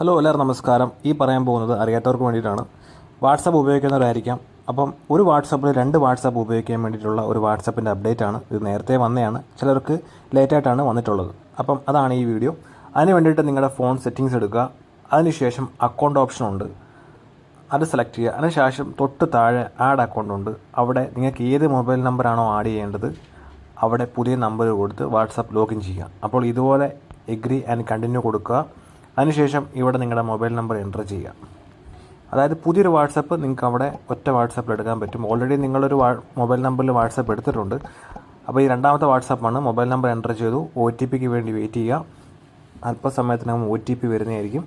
Hello എല്ലാവരും നമസ്കാരം. ഈ പറയാൻ പോകുന്നത് അറിയാത്തവർക്ക് വേണ്ടിയിട്ടാണ്. വാട്സപ്പ് ഉപയോഗിക്കുന്നവരായിരിക്കാം. അപ്പം ഒരു വാട്സപ്പിൽ രണ്ട് വാട്സപ്പ് ഉപയോഗിക്കാൻ വേണ്ടിയിട്ടുള്ള ഒരു വാട്സപ്പിന്റെ അപ്ഡേറ്റ് ആണ് ഇത് നേരത്തെ വന്നതാണ്. ചിലർക്ക് ലേറ്റായിട്ടാണ് വന്നിട്ടുള്ളത്. അപ്പം അതാണ് ഈ വീഡിയോ. അതിന് വേണ്ടിയിട്ട് നിങ്ങളുടെ ഫോൺ സെറ്റിങ്സ് എടുക്കുക. അതിനുശേഷം അക്കൗണ്ട് ഓപ്ഷൻ ഉണ്ട്. അത് സെലക്ട് ചെയ്യുക. അതിനുശേഷം തൊട്ട് താഴെ ആഡ് അക്കൗണ്ട് ഉണ്ട്. അവിടെ നിങ്ങൾക്ക് ഏത് മൊബൈൽ നമ്പറാണോ ആഡ് ചെയ്യേണ്ടത് അവിടെ പുതിയ നമ്പർ കൊടുത്ത് വാട്സപ്പ് ലോഗിൻ ചെയ്യുക. അപ്പോൾ ഇതുപോലെ എഗ്രി ആൻഡ് കണ്ടിന്യൂ കൊടുക്കുക. അതിനുശേഷം ഇവിടെ നിങ്ങളുടെ മൊബൈൽ നമ്പർ എന്റർ ചെയ്യുക. അതായത് പുതിയൊരു വാട്സപ്പ് നിങ്ങൾക്ക് അവിടെ ഒറ്റ വാട്സപ്പിൽ എടുക്കാൻ പറ്റും. ഓൾറെഡി നിങ്ങളൊരു മൊബൈൽ നമ്പറിൽ വാട്സപ്പ് എടുത്തിട്ടുണ്ട്. അപ്പോൾ ഈ രണ്ടാമത്തെ വാട്സപ്പാണ്. മൊബൈൽ നമ്പർ എന്റർ ചെയ്തു. ഒ ടി പിക്ക് വേണ്ടി വെയിറ്റ് ചെയ്യുക. അല്പസമയത്തിനകം ഒ ടി പി വരുന്നതായിരിക്കും.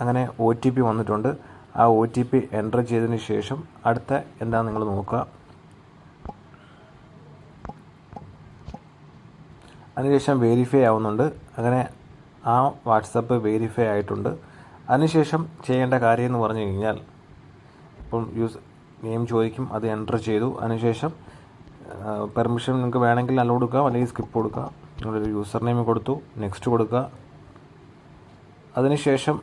അങ്ങനെ ഒ ടി പി വന്നിട്ടുണ്ട്. ആ ഒ ടി പി എന്റർ ചെയ്തതിന് ശേഷം അടുത്ത എന്താണെന്ന് നിങ്ങൾ നോക്കുക. അതിനുശേഷം വെരിഫൈ ആവുന്നുണ്ട്. അങ്ങനെ ആ വാട്സപ്പ് വേരിഫൈ ആയിട്ടുണ്ട്. അതിനുശേഷം ചെയ്യേണ്ട കാര്യം എന്ന് പറഞ്ഞു കഴിഞ്ഞാൽ ഇപ്പം യൂസ് നെയിം ചോദിക്കും അത് എന്റർ ചെയ്തു. അതിനുശേഷം പെർമിഷൻ നിങ്ങൾക്ക് വേണമെങ്കിൽ അലോ കൊടുക്കുക അല്ലെങ്കിൽ സ്കിപ്പ് കൊടുക്കുക നിങ്ങളൊരു യൂസർ നെയിം കൊടുത്തു നെക്സ്റ്റ് കൊടുക്കുക. അതിനുശേഷം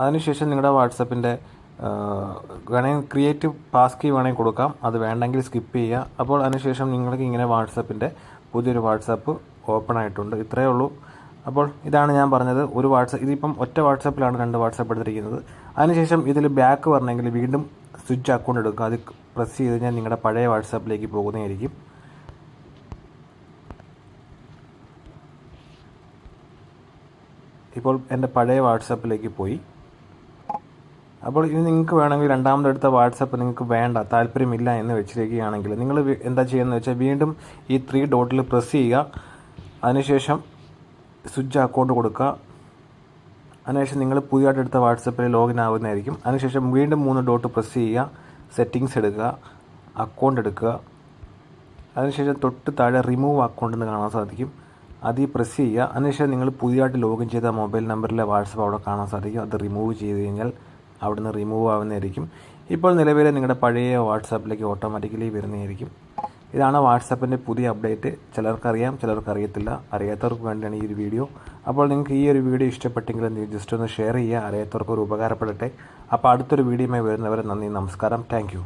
അതിനുശേഷം നിങ്ങളുടെ വാട്സപ്പിന്റെ വേണമെങ്കിൽ ക്രിയേറ്റീവ് പാസ് കീ വേണമെങ്കിൽ കൊടുക്കാം. അത് വേണ്ടെങ്കിൽ സ്കിപ്പ് ചെയ്യുക. അപ്പോൾ അതിനുശേഷം നിങ്ങൾക്ക് ഇങ്ങനെ വാട്സപ്പിന്റെ പുതിയൊരു വാട്സപ്പ് ഓപ്പൺ ആയിട്ടുണ്ട് ഇത്രയേ ഉള്ളൂ. അപ്പോൾ ഇതാണ് ഞാൻ പറഞ്ഞത്. ഒരു വാട്സപ്പ് ഇതിപ്പം ഒറ്റ വാട്സപ്പിലാണ് രണ്ട് വാട്സപ്പ് എടുത്തിരിക്കുന്നത്. അതിനുശേഷം ഇതിൽ ബാക്ക് വരണമെങ്കിൽ വീണ്ടും സ്വിച്ച് അക്കൗണ്ട് എടുക്കുക. അത് പ്രസ് ചെയ്ത് കഴിഞ്ഞാൽ നിങ്ങളുടെ പഴയ വാട്സാപ്പിലേക്ക് പോകുന്നതായിരിക്കും. ഇപ്പോൾ എന്റെ പഴയ വാട്സപ്പിലേക്ക് പോയി. അപ്പോൾ ഇനി നിങ്ങൾക്ക് വേണമെങ്കിൽ രണ്ടാമതെടുത്ത വാട്സപ്പ് നിങ്ങൾക്ക് വേണ്ട താല്പര്യമില്ല എന്ന് വെച്ചിരിക്കുകയാണെങ്കിൽ നിങ്ങൾ എന്താ ചെയ്യുന്നത് വെച്ചാൽ വീണ്ടും ഈ ത്രീ ഡോട്ടിൽ പ്രസ് ചെയ്യുക. അതിനുശേഷം സ്വിച്ച് അക്കൗണ്ട് കൊടുക്കുക. അതിനുശേഷം നിങ്ങൾ പുതിയതായിട്ട് എടുത്ത വാട്സപ്പിൽ ലോഗിൻ ആവുന്നതായിരിക്കും. അതിനുശേഷം വീണ്ടും മൂന്ന് ഡോട്ട് പ്രസ് ചെയ്യുക. സെറ്റിങ്സ് എടുക്കുക. അക്കൗണ്ട് എടുക്കുക. അതിനുശേഷം തൊട്ട് താഴെ റിമൂവ് അക്കൗണ്ട് എന്ന് കാണാൻ സാധിക്കും. അതിൽ പ്രസ് ചെയ്യുക. അതിനുശേഷം നിങ്ങൾ പുതിയതായിട്ട് ലോഗിൻ ചെയ്ത മൊബൈൽ നമ്പറിലെ വാട്സപ്പ് അവിടെ കാണാൻ സാധിക്കും. അത് റിമൂവ് ചെയ്ത് കഴിഞ്ഞാൽ അവിടുന്ന് റിമൂവ് ആവുന്നതായിരിക്കും. ഇപ്പോൾ നിലവിൽ നിങ്ങളുടെ പഴയ വാട്സാപ്പിലേക്ക് ഓട്ടോമാറ്റിക്കലി വരുന്നതായിരിക്കും. ഇതാണ് വാട്സാപ്പിന്റെ പുതിയ അപ്ഡേറ്റ് ചിലർക്കറിയാം ചിലർക്കറിയത്തില്ല. അറിയാത്തവർക്ക് വേണ്ടിയാണ് ഈ ഒരു വീഡിയോ അപ്പോൾ നിങ്ങൾക്ക് ഈ ഒരു വീഡിയോ ഇഷ്ടപ്പെട്ടെങ്കിൽ? ജസ്റ്റ് ഒന്ന് ഷെയർ ചെയ്യുക. അറിയാത്തവർക്ക് ഒരു ഉപകാരപ്പെടട്ടെ. അപ്പോൾ അടുത്തൊരു വീഡിയോയുമായി വരുന്നവരെ നന്ദി നമസ്കാരം. താങ്ക്